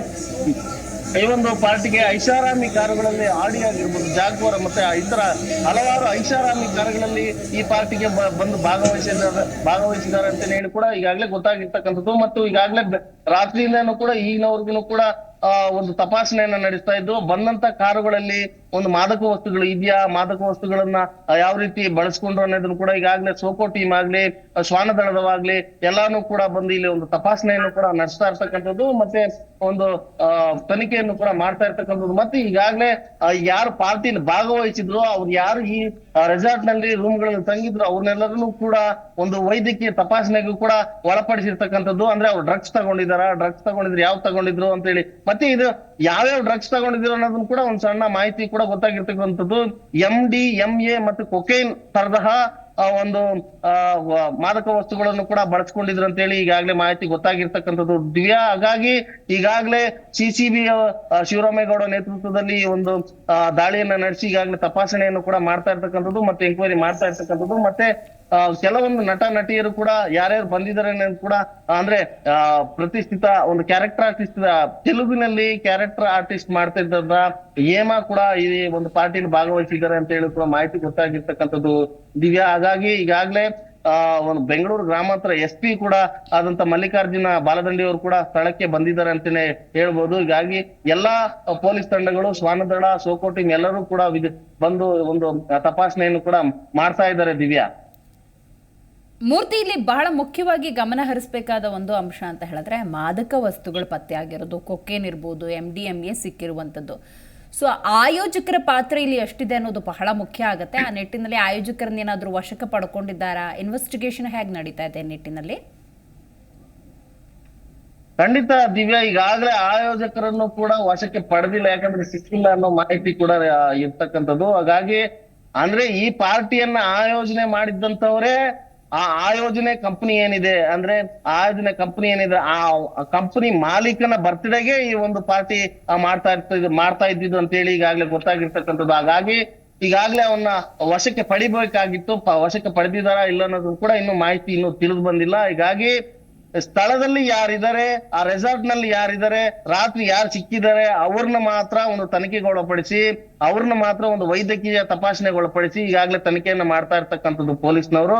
ಈ ಒಂದು ಪಾರ್ಟಿಗೆ ಐಷಾರಾಮಿ ಕಾರುಗಳಲ್ಲಿ ಆಡಿ ಆಗಿರ್ಬೋದು, ಜಾಗ್ವಾರ ಮತ್ತೆ ಇತರ ಹಲವಾರು ಐಷಾರಾಮಿ ಕಾರುಗಳಲ್ಲಿ ಈ ಪಾರ್ಟಿಗೆ ಬಂದು ಭಾಗವಹಿಸಿದ್ದಾರೆ ಭಾಗವಹಿಸಿದ್ದಾರೆ ಅಂತ ಹೇಳಿ ಕೂಡ ಈಗಾಗಲೇ ಗೊತ್ತಾಗಿರ್ತಕ್ಕಂಥದ್ದು. ಮತ್ತು ಈಗಾಗಲೇ ರಾತ್ರಿಯಿಂದನೂ ಕೂಡ ಈಗಿನವರೆಗೂ ಕೂಡ ಒಂದು ತಪಾಸಣೆಯನ್ನ ನಡೆಸ್ತಾ ಇದ್ದು, ಬಂದಂತ ಕಾರುಗಳಲ್ಲಿ ಒಂದು ಮಾದಕ ವಸ್ತುಗಳು ಇದೆಯಾ? ಮಾದಕ ವಸ್ತುಗಳನ್ನ ಯಾವ ರೀತಿ ಬಳಸ್ಕೊಂಡ್ರು ಅನ್ನೋದನ್ನು ಕೂಡ ಈಗಾಗಲೇ ಸೋಕೋ ಟೀಮ್ ಆಗ್ಲಿ ಶ್ವಾನ ದಳದವಾಗ್ಲಿ ಎಲ್ಲಾನು ಕೂಡ ಬಂದು ಇಲ್ಲಿ ಒಂದು ತಪಾಸಣೆಯನ್ನು ಕೂಡ ನಡೆಸ್ತಾ ಇರ್ತಕ್ಕಂಥದ್ದು ಮತ್ತೆ ಒಂದು ತನಿಖೆಯನ್ನು ಕೂಡ ಮಾಡ್ತಾ ಇರ್ತಕ್ಕಂಥದ್ದು. ಮತ್ತೆ ಈಗಾಗಲೇ ಯಾರು ಪಾರ್ಟಿಲಿ ಭಾಗವಹಿಸಿದ್ರು, ಅವ್ರು ಯಾರು ಈ ರೆಸಾರ್ಟ್ನಲ್ಲಿ ರೂಮ್ಗಳಲ್ಲಿ ತಂಗಿದ್ರು, ಅವ್ರನ್ನೆಲ್ಲರನ್ನು ಕೂಡ ಒಂದು ವೈದ್ಯಕೀಯ ತಪಾಸಣೆಗೂ ಕೂಡ ಒಳಪಡಿಸಿರ್ತಕ್ಕಂಥದ್ದು. ಅಂದ್ರೆ ಅವ್ರು ಡ್ರಗ್ಸ್ ತಗೊಂಡಿದಾರ ಡ್ರಗ್ಸ್ ತಗೊಂಡಿದ್ರು ಯಾವ ತಗೊಂಡಿದ್ರು ಅಂತ ಹೇಳಿ ಮತ್ತೆ ಇದು ಯಾವ್ಯಾವ ಡ್ರಗ್ಸ್ ತಗೊಂಡಿದ್ರು ಅನ್ನೋದನ್ನ ಕೂಡ ಒಂದ್ ಸಣ್ಣ ಮಾಹಿತಿ ಕೂಡ ಗೊತ್ತಾಗಿರ್ತಕ್ಕಂಥದ್ದು. ಎಂ ಡಿ ಎಂ ಎ ಮತ್ತು ಕೊಕೈನ್ ತರದಹ ಒಂದು ಮಾದಕ ವಸ್ತುಗಳನ್ನು ಕೂಡ ಬಳಸ್ಕೊಂಡಿದ್ರು ಅಂತ ಹೇಳಿ ಈಗಾಗಲೇ ಮಾಹಿತಿ ಗೊತ್ತಾಗಿರ್ತಕ್ಕಂಥದ್ದು. ದಿವ್ಯಾ, ಹಾಗಾಗಿ ಈಗಾಗಲೇ ಸಿಸಿಬಿ ಶಿವರಾಮೇಗೌಡ ನೇತೃತ್ವದಲ್ಲಿ ಒಂದು ದಾಳಿಯನ್ನು ನಡೆಸಿ ಈಗಾಗಲೇ ತಪಾಸಣೆಯನ್ನು ಕೂಡ ಮಾಡ್ತಾ ಇರ್ತಕ್ಕಂಥದ್ದು, ಮತ್ತೆ ಎಂಕ್ವೈರಿ ಮಾಡ್ತಾ ಇರ್ತಕ್ಕಂಥದ್ದು, ಮತ್ತೆ ಕೆಲವೊಂದು ನಟ, ನಟಿಯರು ಕೂಡ ಯಾರ್ಯಾರು ಬಂದಿದ್ದಾರೆ ಕೂಡ ಅಂದ್ರೆ ಪ್ರತಿಷ್ಠಿತ ಒಂದು ಕ್ಯಾರೆಕ್ಟರ್ ಆರ್ಟಿಸ್ಟ್ ತೆಲುಗಿನಲ್ಲಿ ಕ್ಯಾರೆಕ್ಟರ್ ಆರ್ಟಿಸ್ಟ್ ಮಾಡ್ತಾ ಇದ್ದಂತ ಹೇಮಾ ಕೂಡ ಈ ಒಂದು ಪಾರ್ಟಿಲಿ ಭಾಗವಹಿಸಿದ್ದಾರೆ ಅಂತ ಹೇಳಿ ಕೂಡ ಮಾಹಿತಿ ಗೊತ್ತಾಗಿರ್ತಕ್ಕಂಥದ್ದು ದಿವ್ಯಾ. ಹಾಗಾಗಿ ಈಗಾಗಲೇ ಒಂದು ಬೆಂಗಳೂರು ಗ್ರಾಮಾಂತರ ಎಸ್ ಪಿ ಕೂಡ ಆದಂತ ಮಲ್ಲಿಕಾರ್ಜುನ ಬಾಲದಂಡಿ ಅವರು ಕೂಡ ಸ್ಥಳಕ್ಕೆ ಬಂದಿದ್ದಾರೆ ಅಂತಾನೆ ಹೇಳ್ಬೋದು. ಹೀಗಾಗಿ ಎಲ್ಲಾ ಪೊಲೀಸ್ ತಂಡಗಳು, ಶ್ವಾನದಳ ಸೋಕೋ ಎಲ್ಲರೂ ಕೂಡ ಬಂದು ಒಂದು ತಪಾಸಣೆಯನ್ನು ಕೂಡ ಮಾಡ್ತಾ ಇದ್ದಾರೆ ದಿವ್ಯಾ. ಮೂರ್ತಿ ಇಲ್ಲಿ ಬಹಳ ಮುಖ್ಯವಾಗಿ ಗಮನ ಹರಿಸಬೇಕಾದ ಒಂದು ಅಂಶ ಅಂತ ಹೇಳಿದ್ರೆ ಮಾದಕ ವಸ್ತುಗಳು ಪತ್ತೆ ಆಗಿರೋದು, ಕೊಕೇನ್ ಇರ್ಬೋದು ಎಂ ಡಿ ಎಂ ಎ ಸಿಕ್ಕಿರುವಂಥದ್ದು. ಸೊ ಆಯೋಜಕರ ಪಾತ್ರ ಇಲ್ಲಿ ಎಷ್ಟಿದೆ ಅನ್ನೋದು ಬಹಳ ಮುಖ್ಯ ಆಗುತ್ತೆ. ಆ ನಿಟ್ಟಿನಲ್ಲಿ ಆಯೋಜಕರನ್ನ ಏನಾದರೂ ವಶಕ್ಕೆ ಪಡ್ಕೊಂಡಿದ್ದಾರಾ? ಇನ್ವೆಸ್ಟಿಗೇಷನ್ ಹೇಗೆ ನಡೀತಾ ಇದೆ ನಿಟ್ಟಿನಲ್ಲಿ? ಖಂಡಿತ ದಿವ್ಯಾ, ಈಗಾಗಲೇ ಆಯೋಜಕರನ್ನು ಕೂಡ ವಶಕ್ಕೆ ಪಡೆದಿಲ್ಲ, ಯಾಕಂದ್ರೆ ಸಿಕ್ಕಿಲ್ಲ ಅನ್ನೋ ಮಾಹಿತಿ ಕೂಡ ಇರ್ತಕ್ಕಂಥದ್ದು. ಹಾಗಾಗಿ, ಅಂದ್ರೆ ಈ ಪಾರ್ಟಿಯನ್ನ ಆಯೋಜನೆ ಮಾಡಿದ್ದಂತವರೇ ಆ ಆಯೋಜನೆ ಕಂಪನಿ ಏನಿದೆ ಅಂದ್ರೆ ಆಯೋಜನೆ ಕಂಪನಿ ಏನಿದೆ, ಆ ಕಂಪನಿ ಮಾಲೀಕನ ಬರ್ತ್ಡೇಗೆ ಈ ಒಂದು ಪಾರ್ಟಿ ಮಾಡ್ತಾ ಇರ್ತಿದ್, ಮಾಡ್ತಾ ಇದ್ದಿದ್ದು ಅಂತ ಹೇಳಿ ಈಗಾಗಲೇ ಗೊತ್ತಾಗಿರ್ತಕ್ಕಂಥದ್ದು. ಹಾಗಾಗಿ ಈಗಾಗಲೇ ಅವನ್ನ ವಶಕ್ಕೆ ಪಡಿಬೇಕಾಗಿತ್ತು. ವಶಕ್ಕೆ ಪಡೆದಿದಾರಾ ಇಲ್ಲ ಅನ್ನೋದು ಕೂಡ ಇನ್ನು ಮಾಹಿತಿ ಇನ್ನು ತಿಳಿದು ಬಂದಿಲ್ಲ. ಹೀಗಾಗಿ ಸ್ಥಳದಲ್ಲಿ ಯಾರಿದ್ದಾರೆ, ಆ ರೆಸಾರ್ಟ್ನಲ್ಲಿ ಯಾರಿದ್ದಾರೆ, ರಾತ್ರಿ ಯಾರು ಸಿಕ್ಕಿದ್ದಾರೆ, ಅವ್ರನ್ನ ಮಾತ್ರ ಒಂದು ತನಿಖೆಗೊಳಪಡಿಸಿ ಅವ್ರನ್ನ ಮಾತ್ರ ಒಂದು ವೈದ್ಯಕೀಯ ತಪಾಸಣೆಗೊಳಪಡಿಸಿ ಈಗಾಗಲೇ ತನಿಖೆಯನ್ನ ಮಾಡ್ತಾ ಇರ್ತಕ್ಕಂಥದ್ದು ಪೊಲೀಸ್ನವರು.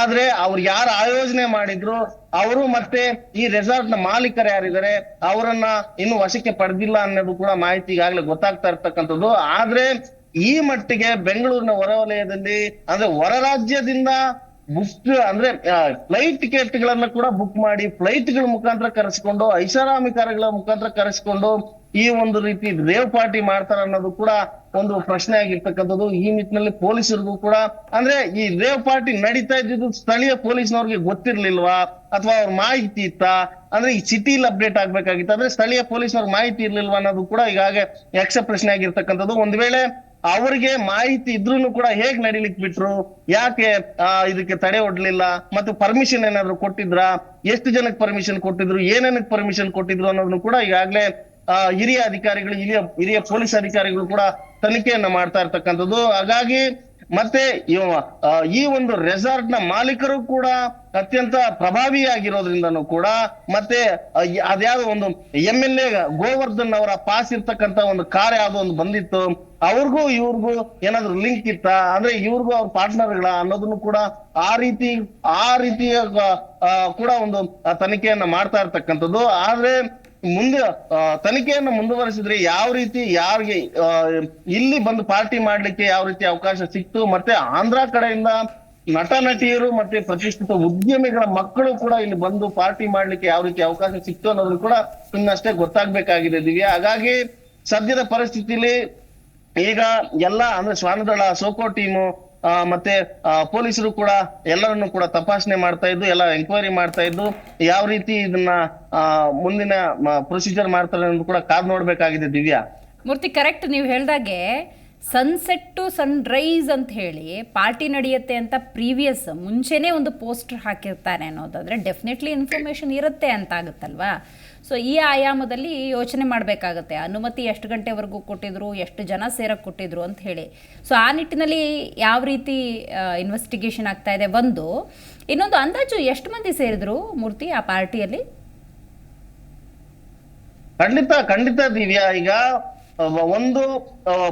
ಆದ್ರೆ ಅವ್ರು ಯಾರು ಆಯೋಜನೆ ಮಾಡಿದ್ರು, ಅವರು ಮತ್ತೆ ಈ ರೆಸಾರ್ಟ್ನ ಮಾಲೀಕರು ಯಾರಿದ್ದಾರೆ, ಅವರನ್ನ ಇನ್ನು ವಶಕ್ಕೆ ಪಡೆದಿಲ್ಲ ಅನ್ನೋದು ಕೂಡ ಮಾಹಿತಿ ಈಗಾಗಲೇ ಗೊತ್ತಾಗ್ತಾ ಇರ್ತಕ್ಕಂಥದ್ದು. ಆದ್ರೆ ಈ ಮಟ್ಟಿಗೆ ಬೆಂಗಳೂರಿನ ಹೊರವಲಯದಲ್ಲಿ ಅಂದ್ರೆ ಹೊರ ರಾಜ್ಯದಿಂದ ಬುಕ್ ಅಂದ್ರೆ ಫ್ಲೈಟ್ ಟಿಕೆಟ್ ಗಳನ್ನ ಕೂಡ ಬುಕ್ ಮಾಡಿ ಫ್ಲೈಟ್ಗಳ ಮುಖಾಂತರ ಕರೆಸಿಕೊಂಡು ಐಷಾರಾಮಿ ಕಾರುಗಳ ಮುಖಾಂತರ ಕರೆಸಿಕೊಂಡು ಈ ಒಂದು ರೀತಿ ರೇವ್ ಪಾರ್ಟಿ ಮಾಡ್ತಾರ ಅನ್ನೋದು ಕೂಡ ಒಂದು ಪ್ರಶ್ನೆ ಆಗಿರ್ತಕ್ಕಂಥದ್ದು. ಈ ನಿಟ್ಟಿನಲ್ಲಿ ಪೊಲೀಸರಿಗೂ ಕೂಡ, ಅಂದ್ರೆ ಈ ರೇವ್ ಪಾರ್ಟಿ ನಡೀತಾ ಇದ್ದಿದ್ದು ಸ್ಥಳೀಯ ಪೊಲೀಸ್ನವ್ರಿಗೆ ಗೊತ್ತಿರ್ಲಿಲ್ವಾ? ಅಥವಾ ಅವ್ರ ಮಾಹಿತಿ ಇತ್ತಾ? ಅಂದ್ರೆ ಈ ಸಿಟಿಲಿ ಅಪ್ಡೇಟ್ ಆಗ್ಬೇಕಾಗಿತ್ತು. ಅಂದ್ರೆ ಸ್ಥಳೀಯ ಪೊಲೀಸ್ನವ್ರ ಮಾಹಿತಿ ಇರ್ಲಿಲ್ವಾ ಅನ್ನೋದು ಕೂಡ ಈಗಾಗ ಯಕ್ಷ ಪ್ರಶ್ನೆ ಆಗಿರ್ತಕ್ಕಂಥದ್ದು. ಒಂದ್ ವೇಳೆ ಅವ್ರಿಗೆ ಮಾಹಿತಿ ಇದ್ರೂನು ಕೂಡ ಹೇಗ್ ನಡಿಲಿಕ್ ಬಿಟ್ರು? ಯಾಕೆ ಇದಕ್ಕೆ ತಡೆ ಒಡ್ಲಿಲ್ಲ? ಮತ್ತು ಪರ್ಮಿಷನ್ ಏನಾದ್ರು ಕೊಟ್ಟಿದ್ರ? ಎಷ್ಟು ಜನಕ್ಕೆ ಪರ್ಮಿಷನ್ ಕೊಟ್ಟಿದ್ರು? ಏನೇನಕ್ ಪರ್ಮಿಷನ್ ಕೊಟ್ಟಿದ್ರು ಅನ್ನೋದನ್ನು ಕೂಡ ಈಗಾಗಲೇ ಹಿರಿಯ ಅಧಿಕಾರಿಗಳು, ಹಿರಿಯ ಹಿರಿಯ ಪೊಲೀಸ್ ಅಧಿಕಾರಿಗಳು ಕೂಡ ತನಿಖೆಯನ್ನ ಮಾಡ್ತಾ ಇರ್ತಕ್ಕಂಥದ್ದು. ಹಾಗಾಗಿ ಮತ್ತೆ ಈ ಒಂದು ರೆಸಾರ್ಟ್ನ ಮಾಲೀಕರು ಕೂಡ ಅತ್ಯಂತ ಪ್ರಭಾವಿಯಾಗಿರೋದ್ರಿಂದನೂ ಕೂಡ ಮತ್ತೆ ಅದ್ಯಾವ್ದೋ ಒಂದು ಎಂ ಎಲ್ ಎ ಗೋವರ್ಧನ್ ಅವರ ಪಾಸ್ ಇರ್ತಕ್ಕಂತ ಒಂದು ಕಾರ್ ಯಾವ್ದೋ ಒಂದು ಬಂದಿತ್ತು. ಅವ್ರಿಗೂ ಇವ್ರಿಗೂ ಏನಾದ್ರು ಲಿಂಕ್ ಇತ್ತ? ಅಂದ್ರೆ ಇವ್ರಿಗೂ ಅವ್ರ ಪಾರ್ಟ್ನರ್ಗಳ ಅನ್ನೋದನ್ನು ಕೂಡ ಆ ರೀತಿ, ಆ ರೀತಿಯ ಕೂಡ ಒಂದು ತನಿಖೆಯನ್ನ ಮಾಡ್ತಾ ಇರ್ತಕ್ಕಂಥದ್ದು. ಆದ್ರೆ ಮುಂದೆ ತನಿಖೆಯನ್ನು ಮುಂದುವರಿಸಿದ್ರೆ ಯಾವ ರೀತಿ ಯಾರಿಗೆ ಇಲ್ಲಿ ಬಂದು ಪಾರ್ಟಿ ಮಾಡ್ಲಿಕ್ಕೆ ಯಾವ ರೀತಿ ಅವಕಾಶ ಸಿಕ್ತು, ಮತ್ತೆ ಆಂಧ್ರ ಕಡೆಯಿಂದ ನಟ, ನಟಿಯರು ಮತ್ತೆ ಪ್ರತಿಷ್ಠಿತ ಉದ್ಯಮಿಗಳ ಮಕ್ಕಳು ಕೂಡ ಇಲ್ಲಿ ಬಂದು ಪಾರ್ಟಿ ಮಾಡ್ಲಿಕ್ಕೆ ಯಾವ ರೀತಿ ಅವಕಾಶ ಸಿಕ್ತು ಅನ್ನೋದು ಕೂಡ ಇನ್ನಷ್ಟೇ ಗೊತ್ತಾಗ್ಬೇಕಾಗಿದೆ, ದಿವ್ಯಾ. ಹಾಗಾಗಿ ಸದ್ಯದ ಪರಿಸ್ಥಿತಿಲಿ ಈಗ ಎಲ್ಲ ಅಂದ್ರೆ ಶ್ವಾನದಳ ಸೋಕೋ ಟೀಮು ಮತ್ತೆ ಆ, ಪೊಲೀಸರು ಕೂಡ ಎಲ್ಲರನ್ನು ಕೂಡ ತಪಾಸಣೆ ಮಾಡ್ತಾ ಇದ್ದು ಎಲ್ಲ ಎಂಕ್ವೈರಿ ಮಾಡ್ತಾ ಇದ್ದು ಯಾವ ರೀತಿ ಇದನ್ನ ಮುಂದಿನ ಪ್ರೊಸೀಜರ್ ಮಾಡ್ತಾರೆ ಅನ್ನೋದು ಕೂಡ ಕಾದ್ ನೋಡ್ಬೇಕಾಗಿದೆ ದಿವ್ಯಾ. ಮೂರ್ತಿ ಕರೆಕ್ಟ್ ನೀವು ಹೇಳ್ದಾಗೆ ಸನ್ಸೆಟ್ ಟು ಸನ್ರೈಸ್ ಅಂತ ಹೇಳಿ ಪಾರ್ಟಿ ನಡೆಯುತ್ತೆ ಅಂತ ಪ್ರೀವಿಯಸ್ ಮುಂಚೆನೇ ಒಂದು ಪೋಸ್ಟರ್ ಹಾಕಿರ್ತಾರೆ ಅನ್ನೋದಾದ್ರೆ ಡೆಫಿನೆಟ್ಲಿ ಇನ್ಫಾರ್ಮೇಷನ್ ಇರುತ್ತೆ ಅಂತ ಆಗುತ್ತಲ್ವಾ ಸೊ ಈ ಆಯಾಮದಲ್ಲಿ ಯೋಚನೆ ಮಾಡಬೇಕಾಗುತ್ತೆ. ಅನುಮತಿ ಎಷ್ಟು ಗಂಟೆವರೆಗೂ ಕೊಟ್ಟಿದ್ರು, ಎಷ್ಟು ಜನ ಸೇರಕ್ಕೆ ಕೊಟ್ಟಿದ್ರು ಅಂತ ಹೇಳಿ. ಸೊ ಆ ನಿಟ್ಟಿನಲ್ಲಿ ಯಾವ ರೀತಿ ಇನ್ವೆಸ್ಟಿಗೇಷನ್ ಆಗ್ತಾ ಇದೆ? ಒಂದು, ಇನ್ನೊಂದು ಅಂದಾಜು ಎಷ್ಟು ಮಂದಿ ಸೇರಿದ್ರು ಮೂರ್ತಿ ಆ ಪಾರ್ಟಿಯಲ್ಲಿ? ಖಂಡಿತ ಖಂಡಿತ ದಿವ್ಯಾ, ಈಗ ಒಂದು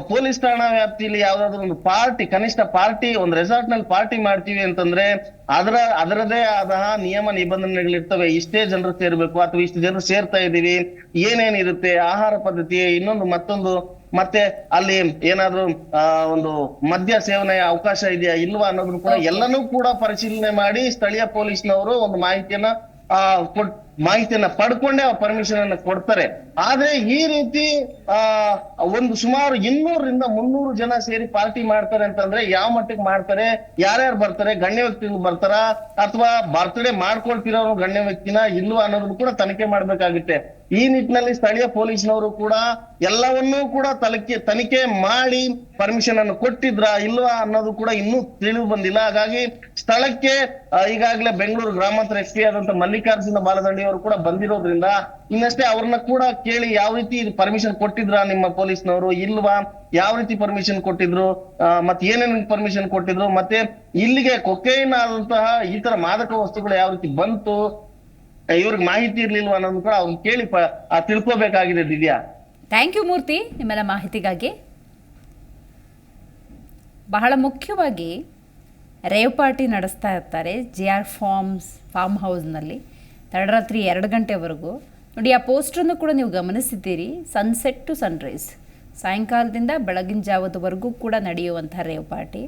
ಪೊಲೀಸ್ ಠಾಣಾ ವ್ಯಾಪ್ತಿಯಲ್ಲಿ ಯಾವ್ದಾದ್ರು ಒಂದು ಪಾರ್ಟಿ ಕನಿಷ್ಠ ಪಾರ್ಟಿ ಒಂದು ರೆಸಾರ್ಟ್ನಲ್ಲಿ ಪಾರ್ಟಿ ಮಾಡ್ತೀವಿ ಅಂತಂದ್ರೆ ಅದರ ಅದರದೇ ಆದ ನಿಯಮ ನಿಬಂಧನೆಗಳಿರ್ತವೆ. ಇಷ್ಟೇ ಜನರು ಸೇರ್ಬೇಕು ಅಥವಾ ಇಷ್ಟು ಜನರು ಸೇರ್ತಾ ಇದೀವಿ ಏನೇನಿರುತ್ತೆ ಆಹಾರ ಪದ್ಧತಿ ಇನ್ನೊಂದು ಮತ್ತೊಂದು ಮತ್ತೆ ಅಲ್ಲಿ ಏನಾದ್ರು ಆ ಒಂದು ಮದ್ಯ ಸೇವನೆಯ ಅವಕಾಶ ಇದೆಯಾ ಇಲ್ವಾ ಅನ್ನೋದನ್ನು ಕೂಡ ಎಲ್ಲನೂ ಕೂಡ ಪರಿಶೀಲನೆ ಮಾಡಿ ಸ್ಥಳೀಯ ಪೊಲೀಸ್ನವರು ಒಂದು ಮಾಹಿತಿಯನ್ನ ಆ ಕೊಟ್ ಮಾಹಿತಿಯನ್ನ ಪಡ್ಕೊಂಡೇ ಪರ್ಮಿಷನ್ ಅನ್ನ ಕೊಡ್ತಾರೆ. ಆದ್ರೆ ಈ ರೀತಿ ಆ ಒಂದು ಸುಮಾರು ಇನ್ನೂರರಿಂದ ಮುನ್ನೂರು ಜನ ಸೇರಿ ಪಾರ್ಟಿ ಮಾಡ್ತಾರೆ ಅಂತಂದ್ರೆ ಯಾವ ಮಟ್ಟಿಗೆ ಮಾಡ್ತಾರೆ ಯಾರ್ಯಾರು ಬರ್ತಾರೆ ಗಣ್ಯ ವ್ಯಕ್ತಿಗಳು ಬರ್ತಾರ ಅಥವಾ ಬರ್ತ್ಡೇ ಮಾಡ್ಕೊಳ್ತಿರೋರು ಗಣ್ಯ ವ್ಯಕ್ತಿನ ಇಲ್ವಾ ಅನ್ನೋದನ್ನು ಕೂಡ ತನಿಖೆ ಮಾಡ್ಬೇಕಾಗುತ್ತೆ. ಈ ನಿಟ್ಟಿನಲ್ಲಿ ಸ್ಥಳೀಯ ಪೊಲೀಸ್ನವರು ಕೂಡ ಎಲ್ಲವನ್ನೂ ಕೂಡ ತಲಕೆ ತನಿಖೆ ಮಾಡಿ ಪರ್ಮಿಷನ್ ಅನ್ನು ಕೊಟ್ಟಿದ್ರ ಇಲ್ವಾ ಅನ್ನೋದು ಕೂಡ ಇನ್ನೂ ತಿಳಿದು ಬಂದಿಲ್ಲ. ಹಾಗಾಗಿ ಸ್ಥಳಕ್ಕೆ ಆ, ಈಗಾಗಲೇ ಬೆಂಗಳೂರು ಗ್ರಾಮಾಂತರ ಎಸ್ ಪಿ ಆದಂತ ಮಲ್ಲಿಕಾರ್ಜುನ ಬಾಲದಂಡಿ ಅವರು ಕೂಡ ಬಂದಿರೋದ್ರಿಂದ ಇನ್ನಷ್ಟೇ ಅವ್ರನ್ನ ಕೂಡ ಕೇಳಿ ಯಾವ ರೀತಿ ಪರ್ಮಿಷನ್ ಕೊಟ್ಟಿದ್ರ ನಿಮ್ಮ ಪೊಲೀಸ್ನವರು? ಇಲ್ವಾ? ಯಾವ ರೀತಿ ಪರ್ಮಿಷನ್ ಕೊಟ್ಟಿದ್ರು? ಮತ್ತೆ ಏನೇನು ಪರ್ಮಿಷನ್ ಕೊಟ್ಟಿದ್ರು? ಮತ್ತೆ ಇಲ್ಲಿಗೆ ಕೊಕೈನ್ ಆದಂತಹ ಈ ತರ ಮಾದಕ ವಸ್ತುಗಳು ಯಾವ ರೀತಿ ಬಂತು? ಇವ್ರಿಗೆ ಮಾಹಿತಿ ಇರ್ಲಿಲ್ವಾ ಅನ್ನೋದು ಕೂಡ ಅವ್ರು ಕೇಳಿ ತಿಳ್ಕೊಬೇಕಾಗಿದೆ ದಿವ್ಯಾ. ಥ್ಯಾಂಕ್ ಯು ಮೂರ್ತಿ, ನಿಮ್ಮೆಲ್ಲ ಮಾಹಿತಿಗಾಗಿ. ಬಹಳ ಮುಖ್ಯವಾಗಿ ರೇವ್ ಪಾರ್ಟಿ ನಡೆಸ್ತಾ ಇರ್ತಾರೆ, ಜೆ ಆರ್ ಫಾರ್ಮ್ಸ್ ಫಾರ್ಮ್ ಹೌಸ್ನಲ್ಲಿ ತಡರಾತ್ರಿ ಎರಡು ಗಂಟೆವರೆಗೂ. ನೋಡಿ, ಆ ಪೋಸ್ಟ್ರನ್ನು ಕೂಡ ನೀವು ಗಮನಿಸಿದ್ದೀರಿ. ಸನ್ಸೆಟ್ ಟು ಸನ್ರೈಸ್ ಸಾಯಂಕಾಲದಿಂದ ಬೆಳಗಿನ ಜಾವದವರೆಗೂ ಕೂಡ ನಡೆಯುವಂಥ ರೇವ್ ಪಾರ್ಟಿ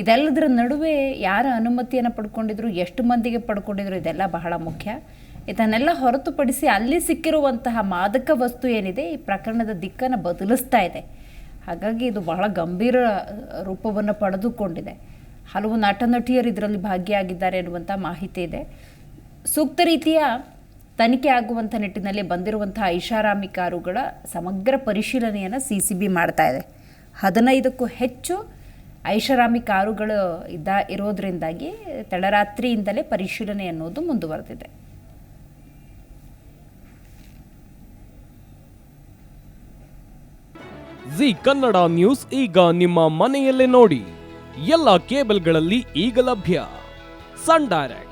ಇದೆಲ್ಲದರ ನಡುವೆ ಯಾರ ಅನುಮತಿಯನ್ನು ಪಡ್ಕೊಂಡಿದ್ರು, ಎಷ್ಟು ಮಂದಿಗೆ ಪಡ್ಕೊಂಡಿದ್ರು, ಇದೆಲ್ಲ ಬಹಳ ಮುಖ್ಯ. ಇದನ್ನೆಲ್ಲ ಹೊರತುಪಡಿಸಿ ಅಲ್ಲಿ ಸಿಕ್ಕಿರುವಂತಹ ಮಾದಕ ವಸ್ತು ಏನಿದೆ, ಈ ಪ್ರಕರಣದ ದಿಕ್ಕನ್ನು ಬದಲಿಸ್ತಾ ಇದೆ. ಹಾಗಾಗಿ ಇದು ಬಹಳ ಗಂಭೀರ ರೂಪವನ್ನು ಪಡೆದುಕೊಂಡಿದೆ. ಹಲವು ನಟ ನಟಿಯರು ಇದರಲ್ಲಿ ಭಾಗಿಯಾಗಿದ್ದಾರೆ ಎನ್ನುವಂಥ ಮಾಹಿತಿ ಇದೆ. ಸೂಕ್ತ ರೀತಿಯ ತನಿಖೆ ಆಗುವಂಥ ನಿಟ್ಟಿನಲ್ಲಿ ಬಂದಿರುವಂಥ ಐಷಾರಾಮಿ ಕಾರುಗಳ ಸಮಗ್ರ ಪರಿಶೀಲನೆಯನ್ನು ಸಿ ಸಿ ಬಿ ಮಾಡ್ತಾ ಇದೆ. ಹದಿನೈದಕ್ಕೂ ಹೆಚ್ಚು ಐಷಾರಾಮಿ ಕಾರುಗಳು ಇದ್ದ ಇರೋದ್ರಿಂದಾಗಿ ತಡರಾತ್ರಿಯಿಂದಲೇ ಪರಿಶೀಲನೆ ಅನ್ನೋದು ಮುಂದುವರೆದಿದೆ. ಜಿ ಕನ್ನಡ ನ್ಯೂಸ್ ಈಗ ನಿಮ್ಮ ಮನೆಯಲ್ಲೇ ನೋಡಿ. ಎಲ್ಲ ಕೇಬಲ್ಗಳಲ್ಲಿ ಈಗ ಲಭ್ಯ. Sun Direct.